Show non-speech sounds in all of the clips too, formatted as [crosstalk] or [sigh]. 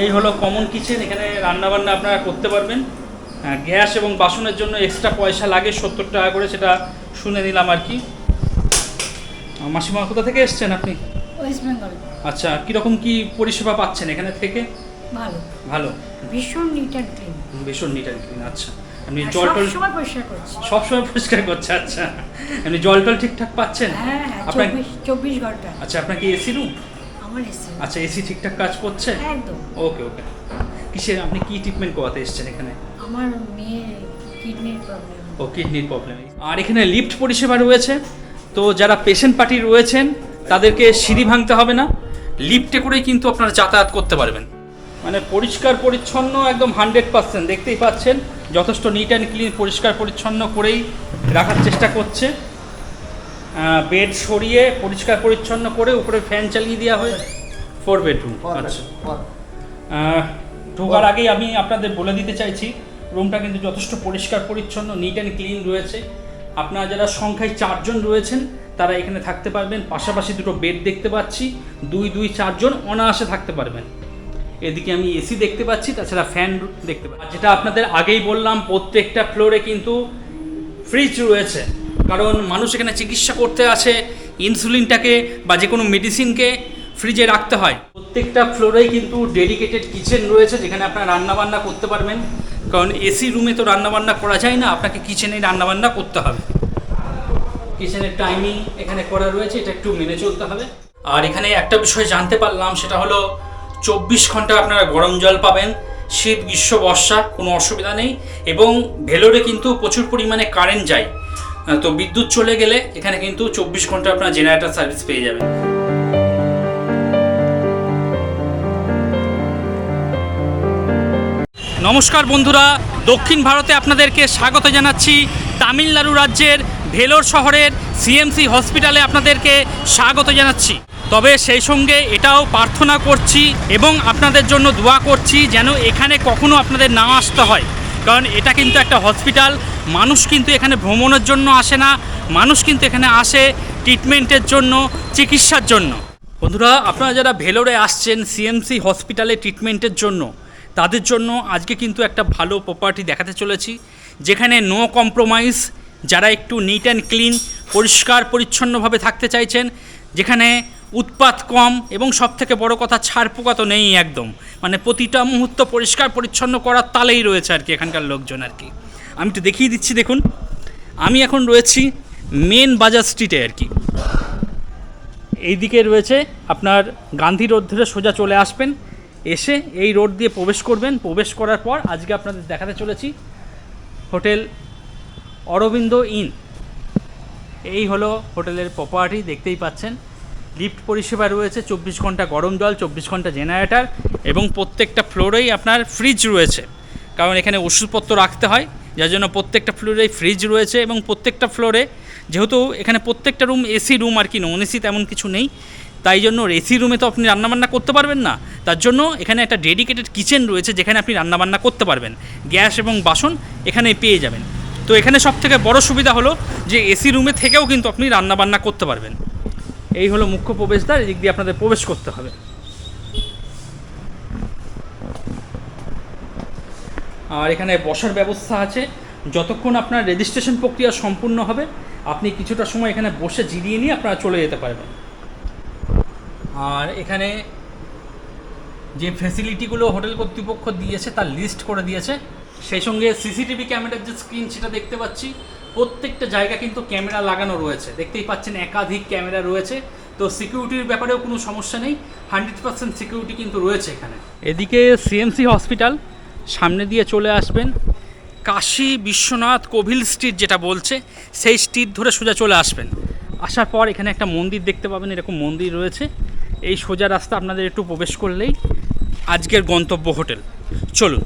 এই হলো common kitchen এখানে রান্নাবান্না আপনারা করতে পারবেন। গ্যাস এবং বাসনের জন্য এক্সট্রা পয়সা লাগে সত্তর টাকা করে সেটা শুনে নিলাম আর কি। মাসিমা কোথা থেকে এসছেন আপনি? ওয়েস্ট বেঙ্গল আচ্ছা কীরকম কি পরিষেবা পাচ্ছেন এখানে থেকে? ভালো। ভালো। ভীষণ নিট অ্যান্ড ক্লিন ভীষণ নিট অ্যান্ড ক্লিন আচ্ছা। আপনি জল টল সময় পরিষ্কার করছি। সবসময় পরিষ্কার করছে আচ্ছা। আপনি জল টল ঠিকঠাক পাচ্ছেন? হ্যাঁ হ্যাঁ আপনার চব্বিশ ঘণ্টা। আচ্ছা আপনার কি এসি রুম আমার এসে আচ্ছা এসি ঠিকঠাক কাজ করছে? একদম। ওকে ওকে কিসের আপনি কি ট্রিটমেন্ট করাতে এসেছেন এখানে? আমার মেয়ের কিডনির প্রবলেম ও কিডনির প্রবলেম আর এখানে লিফট পরিষেবা রয়েছে। তো যারা পেশেন্ট পার্টি রয়েছেন তাদেরকে সিঁড়ি ভাঙতে হবে না। লিফটে করেই কিন্তু আপনারা যাতায়াত করতে পারবেন। মানে পরিষ্কার পরিচ্ছন্ন একদম হান্ড্রেড পার্সেন্ট দেখতেই পাচ্ছেন যথেষ্ট নিট অ্যান্ড ক্লিন পরিষ্কার পরিচ্ছন্ন করেই রাখার চেষ্টা করছে। বেড সরিয়ে পরিষ্কার পরিচ্ছন্ন করে উপরে ফ্যান চালিয়ে দেওয়া হয়েছে ফোর বেডরুম আচ্ছা। ঢোকার আগেই আমি আপনাদের বলে দিতে চাইছি রুমটা কিন্তু যথেষ্ট পরিষ্কার পরিচ্ছন্ন নিট অ্যান্ড ক্লিন রয়েছে। আপনারা যারা সংখ্যায় চারজন রয়েছেন তারা এখানে থাকতে পারবেন। পাশাপাশি দুটো বেড দেখতে পাচ্ছি। দুই দুই চারজন অনায়াসে থাকতে পারবেন। এদিকে আমি এসি দেখতে পাচ্ছি তাছাড়া ফ্যান দেখতে পাচ্ছি। যেটা আপনাদের আগেই বললাম প্রত্যেকটা ফ্লোরে কিন্তু ফ্রিজ রয়েছে। কারণ মানুষ এখানে চিকিৎসা করতে আসে, ইনসুলিনটাকে বা যে কোনো মেডিসিনকে ফ্রিজে রাখতে হয়। প্রত্যেকটা ফ্লোরেই কিন্তু ডেডিকেটেড কিচেন রয়েছে যেখানে আপনারা রান্নাবান্না করতে পারবেন। কারণ এসি রুমে তো রান্নাবান্না করা যায় না, আপনাকে কিচেনে রান্নাবান্না করতে হবে। কিচেনের টাইমিং এখানে করা রয়েছে, এটা একটু মেনে চলতে হবে। আর এখানে একটা বিষয় জানতে পারলাম, সেটা হলো চব্বিশ ঘণ্টা আপনারা গরম জল পাবেন, শীত, গ্রীষ্ম, বর্ষা, কোনো অসুবিধা নেই। এবং ভেলোরে কিন্তু প্রচুর পরিমাণে কারেন্ট যায়। তো বিদ্যুৎ চলে গেলে এখানে কিন্তু চব্বিশ ঘণ্টা আপনার জেনারেটর সার্ভিস পেয়ে যাবেন। নমস্কার বন্ধুরা, দক্ষিণ ভারতে আপনাদেরকে স্বাগত জানাচ্ছি। তামিলনাড়ু রাজ্যের ভেলোর শহরের সিএমসি হসপিটালে আপনাদেরকে স্বাগত জানাচ্ছি। তবে সেই সঙ্গে এটাও প্রার্থনা করছি এবং আপনাদের জন্য দোয়া করছি যেন এখানে কখনো আপনাদের না আসতে হয়। কারণ এটা কিন্তু একটা হসপিটাল মানুষ কিন্তু এখানে ভ্রমণের জন্য আসে না, মানুষ কিন্তু এখানে আসে ট্রিটমেন্টের জন্য, চিকিৎসার জন্য। বন্ধুরা, আপনারা যারা ভেলোরে আসছেন সিএমসি হসপিটালে ট্রিটমেন্টের জন্য, তাদের জন্য আজকে কিন্তু একটা ভালো প্রপার্টি দেখাতে চলেছি, যেখানে নো কম্প্রোমাইজ যারা একটু নিট অ্যান্ড ক্লিন পরিষ্কার, পরিচ্ছন্নভাবে থাকতে চাইছেন, যেখানে উৎপাত কম এবং সব থেকে বড় কথা ছাড় পোকা তো নেই একদম। মানে প্রতিটা মুহূর্ত পরিষ্কার, পরিচ্ছন্ন করার তালেই রয়েছে আর কি এখানকার লোকজন আর কি। আমি একটু দেখিয়ে দিচ্ছি, দেখুন। আমি এখন রয়েছি মেন বাজার স্ট্রিটে আর কি। এইদিকে রয়েছে আপনার গান্ধী রোড ধরে সোজা চলে আসবেন। এসে এই রোড দিয়ে প্রবেশ করবেন। প্রবেশ করার পর আজকে আপনাদের দেখাতে চলেছি হোটেল অরবিন্দ ইন। এই হলো হোটেলের প্রপার্টি দেখতেই পাচ্ছেন। লিফট পরিষেবা রয়েছে, চব্বিশ ঘণ্টা গরম জল, চব্বিশ ঘণ্টা জেনারেটার এবং প্রত্যেকটা ফ্লোরেই আপনার ফ্রিজ রয়েছে। কারণ এখানে ওষুধপত্র রাখতে হয়। যার জন্য প্রত্যেকটা ফ্লোরে ফ্রিজ রয়েছে এবং প্রত্যেকটা ফ্লোরে, যেহেতু এখানে প্রত্যেকটা রুম এসি রুম আর কি নন এসি তেমন কিছু নেই, তাই জন্য এসি রুমে তো আপনি রান্নাবান্না করতে পারবেন না। তার জন্য এখানে একটা ডেডিকেটেড কিচেন রয়েছে যেখানে আপনি রান্নাবান্না করতে পারবেন। গ্যাস এবং বাসন এখানে পেয়ে যাবেন। তো এখানে সব থেকে বড় সুবিধা হলো যে এসি রুমে থেকেও কিন্তু আপনি রান্নাবান্না করতে পারবেন। এই হলো মুখ্য প্রবেশদ্বার, এদিক দিয়ে আপনাদের প্রবেশ করতে হবে। আর এখানে বসার ব্যবস্থা আছে। যতক্ষণ আপনার রেজিস্ট্রেশন প্রক্রিয়া সম্পূর্ণ হবে, আপনি কিছুটা সময় এখানে বসে জিরিয়ে নিয়ে আপনারা চলে যেতে পারবেন। আর এখানে যে ফেসিলিটিগুলো হোটেল কর্তৃপক্ষ দিয়েছে, তার লিস্ট করে দিয়েছে। সেই সঙ্গে সিসিটিভি ক্যামেরার যে স্ক্রিন সেটা দেখতে পাচ্ছি। প্রত্যেকটা জায়গা কিন্তু ক্যামেরা লাগানো রয়েছে। দেখতেই পাচ্ছেন একাধিক ক্যামেরা রয়েছে। তো সিকিউরিটির ব্যাপারেও কোনো সমস্যা নেই। হান্ড্রেড পার্সেন্ট সিকিউরিটি কিন্তু রয়েছে এখানে। এদিকে সিএমসি হসপিটাল সামনে দিয়ে চলে আসবেন। কাশী বিশ্বনাথ কোভিল স্ট্রিট যেটা বলছে, সেই স্ট্রিট ধরে সোজা চলে আসবেন। আসার পর এখানে একটা মন্দির দেখতে পাবেন, এরকম মন্দির রয়েছে। এই সোজা রাস্তা আপনাদের একটু প্রবেশ করলেই আজকের গন্তব্য হোটেল। চলুন।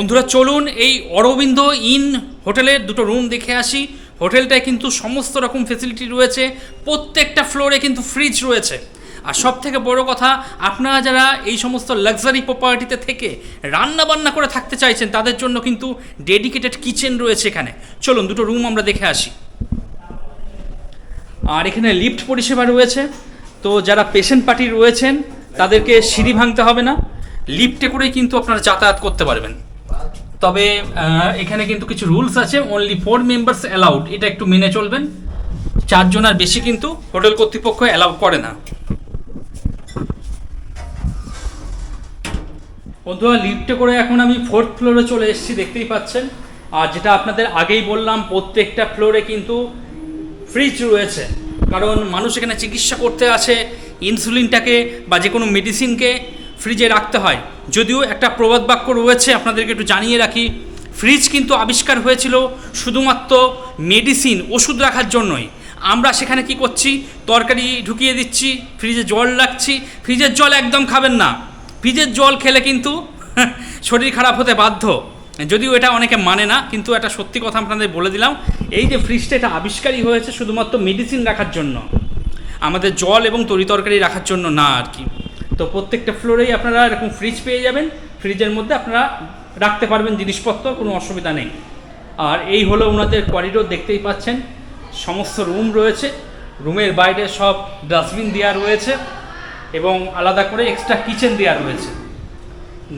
বন্ধুরা, চলুন এই অরবিন্দ ইন হোটেলের দুটো রুম দেখে আসি। হোটেলটায় কিন্তু সমস্ত রকম ফেসিলিটি রয়েছে। প্রত্যেকটা ফ্লোরে কিন্তু ফ্রিজ রয়েছে। আর সব থেকে বড় কথা, আপনারা যারা এই সমস্ত লাক্সারি প্রপার্টিতে থেকে রান্না বান্না করে থাকতে চাইছেন, তাদের জন্য কিন্তু ডেডিকেটেড কিচেন রয়েছে এখানে। চলুন, দুটো রুম আমরা দেখে আসি। আর এখানে লিফট পরিষেবা রয়েছে। তো যারা পেশেন্ট পার্টি রয়েছেন, তাদেরকে সিঁড়ি ভাঙতে হবে না। লিফটে করেই কিন্তু আপনারা যাতায়াত করতে পারবেন। তবে এখানে কিন্তু কিছু রুলস আছে। অনলি ফোর মেম্বার্স অ্যালাউড এটা একটু মেনে চলবেন। চারজন আর বেশি কিন্তু হোটেল কর্তৃপক্ষ অ্যালাউ করে না। বন্ধুরা লিফটে করে এখন আমি ফোর্থ ফ্লোরে চলে এসেছি, দেখতেই পাচ্ছেন। আর যেটা আপনাদের আগেই বললাম, প্রত্যেকটা ফ্লোরে কিন্তু ফ্রিজ রয়েছে। কারণ মানুষ এখানে চিকিৎসা করতে আসে ইনসুলিনটাকে বা যে কোনো মেডিসিনকে ফ্রিজে রাখতে হয়। যদিও একটা প্রবাদ বাক্য রয়েছে, আপনাদেরকে একটু জানিয়ে রাখি। ফ্রিজ কিন্তু আবিষ্কার হয়েছিল শুধুমাত্র মেডিসিন, ওষুধ রাখার জন্যই। আমরা সেখানে কি করছি? তরকারি ঢুকিয়ে দিচ্ছি, ফ্রিজে জল রাখছি। ফ্রিজের জল একদম খাবেন না। ফ্রিজের জল খেলে কিন্তু [laughs] শরীর খারাপ হতে বাধ্য। যদিও এটা অনেকে মানে না, কিন্তু একটা সত্যি কথা আপনাদের বলে দিলাম। এই যে ফ্রিজটা, এটা আবিষ্কারই হয়েছে শুধুমাত্র মেডিসিন রাখার জন্য। আমাদের জল এবং তরি তরকারি রাখার জন্য না আর কি। তো প্রত্যেকটা ফ্লোরেই আপনারা এরকম ফ্রিজ পেয়ে যাবেন। ফ্রিজের মধ্যে আপনারা রাখতে পারবেন জিনিসপত্র, কোনো অসুবিধা নেই। আর এই হলো ওনাদের করিডোর দেখতেই পাচ্ছেন। সমস্ত রুম রয়েছে। রুমের বাইরে সব ডাস্টবিন দেওয়া রয়েছে এবং আলাদা করে এক্সট্রা কিচেন দেওয়া রয়েছে।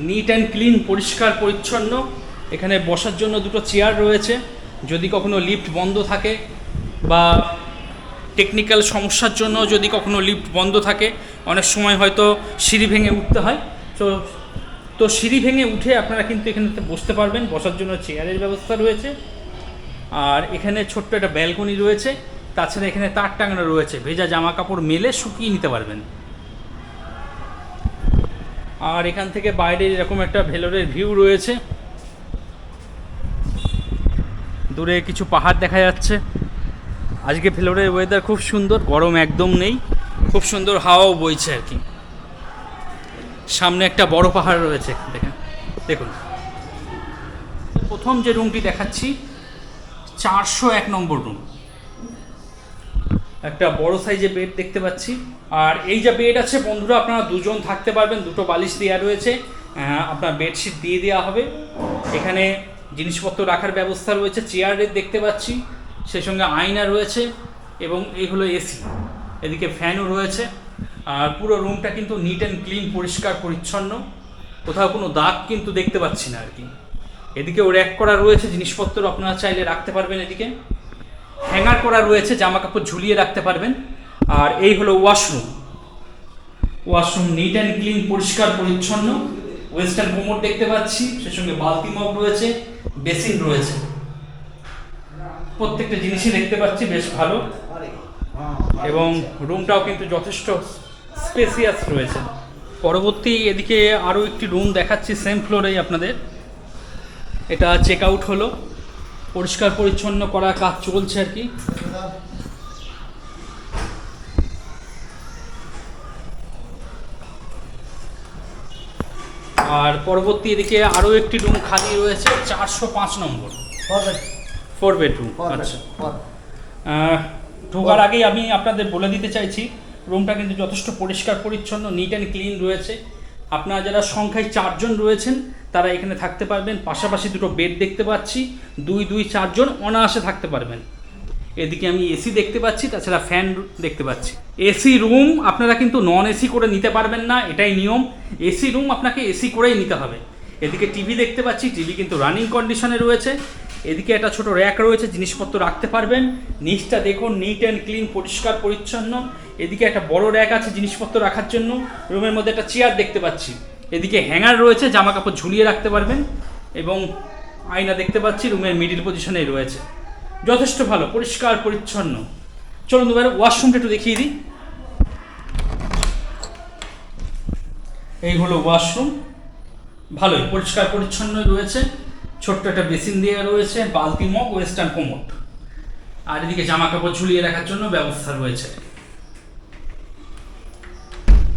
নিট অ্যান্ড ক্লিন পরিষ্কার, পরিচ্ছন্ন। এখানে বসার জন্য দুটো চেয়ার রয়েছে। যদি কখনো লিফট বন্ধ থাকে বা টেকনিক্যাল সমস্যার জন্য যদি কখনো লিফট বন্ধ থাকে, অনেক সময় হয়তো সিঁড়ি ভেঙে উঠতে হয়। তো তো সিঁড়ি ভেঙে উঠে আপনারা কিন্তু এখানে বসতে পারবেন, বসার জন্য চেয়ারের ব্যবস্থা রয়েছে। আর এখানে ছোট্ট একটা ব্যালকনি রয়েছে, তাছাড়া এখানে তার টাঙানো রয়েছে, ভেজা জামা কাপড় মেলে শুকিয়ে নিতে পারবেন। আর এখান থেকে বাইরে এরকম একটা ভেলোরের ভিউ রয়েছে। দূরে কিছু পাহাড় দেখা যাচ্ছে। আজকে ভেলোরের ওয়েদার খুব সুন্দর, গরম একদম নেই, খুব সুন্দর হাওয়াও বইছে আর কি। সামনে একটা বড় পাহাড় রয়েছে দেখেন দেখুন। প্রথম যে রুমটি দেখাচ্ছি, চারশো এক নম্বর রুম একটা বড় সাইজের বেড দেখতে পাচ্ছি। আর এই যে বেড আছে, বন্ধুরা, আপনারা দুজন থাকতে পারবেন, দুটো বালিশ দেওয়া রয়েছে। আপনার বেডশিট দিয়ে দেওয়া হবে। এখানে জিনিসপত্র রাখার ব্যবস্থা রয়েছে চেয়ারের দেখতে পাচ্ছি। সেই সঙ্গে আয়না রয়েছে এবং এই হলো এসি এদিকে ফ্যানও রয়েছে। আর পুরো রুমটা কিন্তু নিট অ্যান্ড ক্লিন পরিষ্কার, পরিচ্ছন্ন। কোথাও কোনো দাগ কিন্তু দেখতে পাচ্ছি না আর কি এদিকেও র্যাক করা রয়েছে, জিনিসপত্র আপনারা চাইলে রাখতে পারবেন এদিকে। হ্যাঙ্গার করা রয়েছে জামা কাপড় ঝুলিয়ে রাখতে পারবেন। আর এই হলো washroom washroom neat and clean পরিষ্কার, পরিচ্ছন্ন। ওয়েস্টার্ন কোমর দেখতে পাচ্ছি সে সঙ্গে বালতি মগ রয়েছে বেসিন রয়েছে। প্রত্যেকটা জিনিসই দেখতে পাচ্ছি, বেশ ভালো। এবং রুমটাও কিন্তু যথেষ্ট স্পেসিয়াস রয়েছে। পরবর্তী এদিকে আরও একটি রুম দেখাচ্ছি সেম ফ্লোরেই আপনাদের। এটা চেক আউট হলো। পরিষ্কার পরিচ্ছন্ন করা কাজ চলছে আর কি। আর পরবর্তী এদিকে আরও একটি রুম খালি রয়েছে, চারশো পাঁচ নম্বর। ফোর বেডরুম আচ্ছা। ঢোকার আগেই আমি আপনাদের বলে দিতে চাইছি রুমটা কিন্তু যথেষ্ট পরিষ্কার পরিচ্ছন্ন নিট অ্যান্ড ক্লিন রয়েছে। আপনারা যারা সংখ্যায় চারজন রয়েছেন তারা এখানে থাকতে পারবেন। পাশাপাশি দুটো বেড দেখতে পাচ্ছি দুই দুই চারজন অনায়াসে থাকতে পারবেন। এদিকে আমি এসি দেখতে পাচ্ছি তাছাড়া ফ্যান দেখতে পাচ্ছি। এসি রুম আপনারা কিন্তু নন এসি করে নিতে পারবেন না এটাই নিয়ম। এসি রুম আপনাকে এসি করেই নিতে হবে। এদিকে টিভি দেখতে পাচ্ছি টিভি কিন্তু রানিং কন্ডিশনে রয়েছে। এদিকে একটা ছোট র্যাক রয়েছে, জিনিসপত্র রাখতে পারবেন। নিচটা দেখুন নিট অ্যান্ড ক্লিন পরিষ্কার, পরিচ্ছন্ন। এদিকে একটা বড় র্যাক আছে জিনিসপত্র রাখার জন্য। রুমের মধ্যে একটা চেয়ার দেখতে পাচ্ছি। এদিকে হ্যাঙ্গার রয়েছে জামা কাপড় ঝুলিয়ে রাখতে পারবেন এবং আয়না দেখতে পাচ্ছি, রুমের মিডিল পজিশনেই রয়েছে। যথেষ্ট ভালো, পরিষ্কার, পরিচ্ছন্ন। চলুন এবার ওয়াশরুমটা একটু দেখিয়ে দিই। এই হলো ওয়াশরুম ভালোই, পরিষ্কার পরিচ্ছন্নই রয়েছে। ছোট্ট একটা বেসিন দেওয়া রয়েছে, বালতি মগ, ওয়েস্টার্ন কোমোট আর এদিকে জামা কাপড় ঝুলিয়ে রাখার জন্য ব্যবস্থা রয়েছে।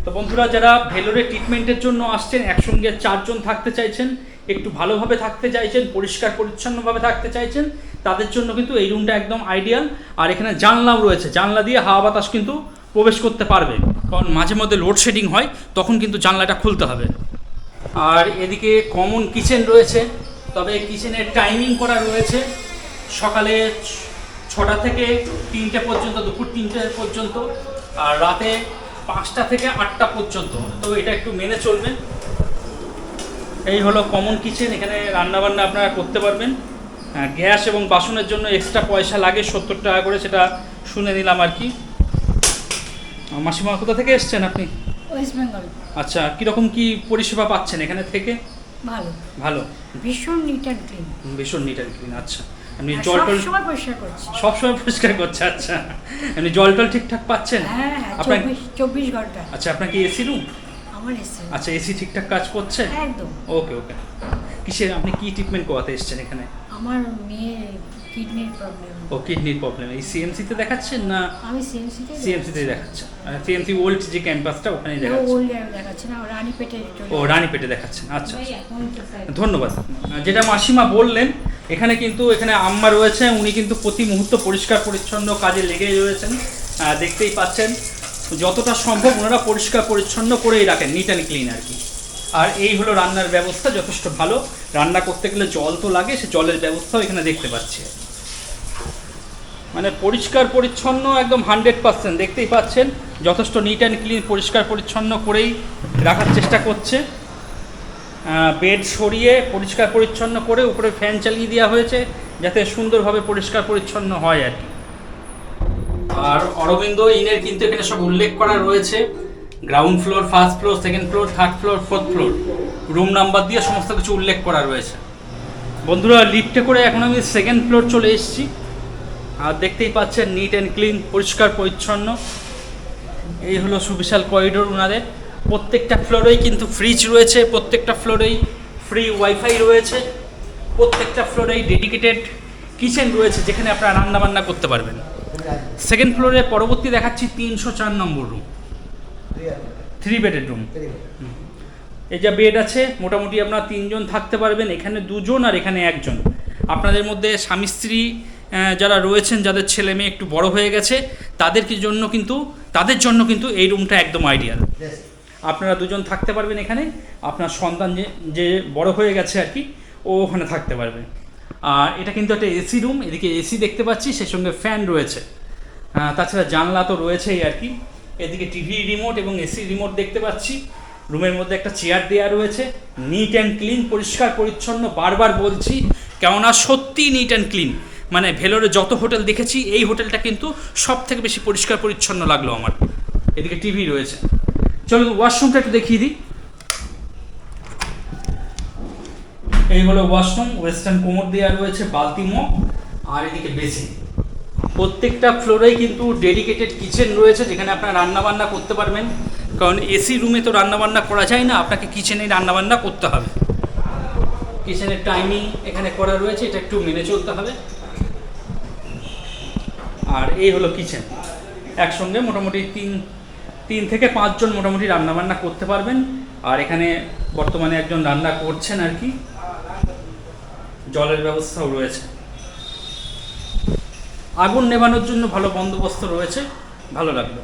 তো বন্ধুরা, যারা ভেলোরে ট্রিটমেন্টের জন্য আসছেন, একসঙ্গে চারজন থাকতে চাইছেন, একটু ভালোভাবে থাকতে চাইছেন, পরিষ্কার, পরিচ্ছন্নভাবে থাকতে চাইছেন, তাদের জন্য কিন্তু এই রুমটা একদম আইডিয়াল আর এখানে জানলাও রয়েছে। জানলা দিয়ে হাওয়া বাতাস কিন্তু প্রবেশ করতে পারবে। কারণ মাঝে মধ্যে লোডশেডিং হয়, তখন কিন্তু জানলাটা খুলতে হবে। আর এদিকে কমন কিচেন রয়েছে। তবে কিচেনের টাইমিং করা রয়েছে। সকালে ছটা থেকে তিনটে পর্যন্ত দুপুর তিনটে পর্যন্ত আর রাতে পাঁচটা থেকে আটটা পর্যন্ত। তো এটা একটু মেনে চলবেন। এই হলো কমন কিচেন এখানে রান্নাবান্না আপনারা করতে পারবেন। আহ, গ্যাস এবং বাসনের জন্য এক্সট্রা পয়সা লাগে সত্তর টাকা করে সেটা শুনে নিলাম আর কি। মাসিমা কোথা থেকে এসছেন আপনি? ওয়েস্ট বেঙ্গল আচ্ছা কীরকম কি পরিষেবা পাচ্ছেন এখানে থেকে? ভালো। ভালো? ভীষণ নিট অ্যান্ড ক্লিন ভীষণ নিট অ্যান্ড ক্লিন আচ্ছা। আপনি জল টল সময় পরিষ্কার করছি। সবসময় পরিষ্কার করছে আচ্ছা। এমনি জল টল ঠিকঠাক পাচ্ছেন? হ্যাঁ হ্যাঁ আপনার চব্বিশ চব্বিশ ঘণ্টা। আচ্ছা আপনার কি এসি রুম? আমার এসি। আচ্ছা এসি ঠিকঠাক কাজ করছে? একদম। ওকে ওকে। কিসের আপনি কি ট্রিটমেন্ট করাতে এসেছেন এখানে? আমার মেয়ের কিডনির প্রবলেম ও কিডনির প্রবলেম এই সিএমসিতে দেখাচ্ছেন না? আমি সিএমসিতে সিএমসিতে দেখাচ্ছেন। সিএমসি ওল্ড যে ক্যাম্পাসটা ওখানে দেখাচ্ছেন। ওল্ড দেখাচ্ছে না রানী পেটে ও রানীপেটে দেখাচ্ছেন। আচ্ছা ধন্যবাদ। যেটা মাসিমা বললেন এখানে কিন্তু এখানে আম্মা রয়েছে উনি কিন্তু প্রতি মুহূর্ত পরিষ্কার পরিচ্ছন্ন কাজে লেগেই রয়েছেন। দেখতেই পাচ্ছেন যতটা সম্ভব ওনারা পরিষ্কার পরিচ্ছন্ন করেই রাখেন নিট অ্যান্ড ক্লিন আর কি। আর এই হলো রান্নার ব্যবস্থা, যথেষ্ট ভালো। রান্না করতে গেলে জল তো লাগে, সে জলের ব্যবস্থাও এখানে দেখতে পাচ্ছি। মানে পরিষ্কার পরিচ্ছন্ন একদম হান্ড্রেড পার্সেন্ট, দেখতেই পাচ্ছেন। যথেষ্ট নিট অ্যান্ড ক্লিন পরিষ্কার পরিচ্ছন্ন করেই রাখার চেষ্টা করছে। বেড সরিয়ে পরিষ্কার পরিচ্ছন্ন করে উপরে ফ্যান চালিয়ে দেওয়া হয়েছে, যাতে সুন্দরভাবে পরিষ্কার পরিচ্ছন্ন হয় আর কি। আর অরবিন্দ, ইনের কিন্তু এখানে সব উল্লেখ করা রয়েছে। Ground floor first floor second floor third floor fourth floor room number দিয়ে সমস্ত কিছু উল্লেখ করা রয়েছে। বন্ধুরা লিফটে করে এখন আমি সেকেন্ড ফ্লোর চলে এসেছি। আর দেখতেই পাচ্ছেন নিট অ্যান্ড ক্লিন পরিষ্কার, পরিচ্ছন্ন। এই হলো সুবিশাল করিডোর ওনাদের প্রত্যেকটা ফ্লোরেই কিন্তু ফ্রিজ রয়েছে, প্রত্যেকটা ফ্লোরেই ফ্রি ওয়াইফাই রয়েছে। প্রত্যেকটা ফ্লোরেই ডেডিকেটেড কিচেন রয়েছে, যেখানে আপনারা রান্না বান্না করতে পারবেন। সেকেন্ড ফ্লোরে পরবর্তী দেখাচ্ছি তিনশো চার number room three bedded room এই যা বেড আছে মোটামুটি আপনারা তিনজন থাকতে পারবেন এখানে দুজন আর এখানে একজন। আপনাদের মধ্যে স্বামী স্ত্রী যারা রয়েছেন যাদের ছেলে মেয়ে একটু বড় হয়ে গেছে তাদের জন্য কিন্তু তাদের জন্য কিন্তু এই রুমটা একদম আইডিয়াল আপনারা দুজন থাকতে পারবেন এখানে আপনার সন্তান যে যে বড় হয়ে গেছে আর কি ও ওখানে থাকতে পারবে। আর এটা কিন্তু একটা এসি রুম এদিকে এসি দেখতে পাচ্ছি সেই সঙ্গে ফ্যান রয়েছে। তাছাড়া জানলা তো রয়েছেই আর কি। এদিকে টিভি রিমোট এবং এসি রিমোট দেখতে পাচ্ছি। রুমের মধ্যে একটা চেয়ার দেওয়া রয়েছে। নিট অ্যান্ড ক্লিন পরিষ্কার, পরিচ্ছন্ন, বারবার বলছি কেননা সত্যি নিট অ্যান্ড ক্লিন মানে ভেলোরে যত হোটেল দেখেছি, এই হোটেলটা কিন্তু সব থেকে বেশি পরিষ্কার, পরিচ্ছন্ন লাগল আমার। এদিকে টিভি রয়েছে। চলুন ওয়াশরুমটা একটু দেখিয়ে দিই। এই হলো ওয়াশরুম ওয়েস্টার্ন কোমর দেওয়া রয়েছে, বালতি মগ আর এদিকে বেসিন প্রত্যেকটা ফ্লোরেই কিন্তু ডেডিকেটেড কিচেন রয়েছে, যেখানে আপনারা রান্নাবান্না করতে পারবেন। কারণ এসি রুমে তো রান্নাবান্না করা যায় না, আপনাকে কিচেনে রান্নাবান্না করতে হবে। কিচেনের টাইমিং এখানে করা রয়েছে, এটা একটু মেনে চলতে হবে। আর এই হলো কিচেন। একসঙ্গে মোটামুটি তিন তিন থেকে পাঁচজন মোটামুটি রান্নাবান্না করতে পারবেন। আর এখানে বর্তমানে একজন রান্না করছেন আর কি। জলের ব্যবস্থাও রয়েছে। আগুন নেভানোর জন্য ভালো বন্দোবস্ত রয়েছে, ভালো লাগল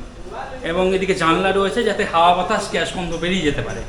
এবং এদিকে জানলা রয়েছে যাতে হাওয়া বাতাস গ্যাস বন্ধ বেরিয়ে যেতে পারে।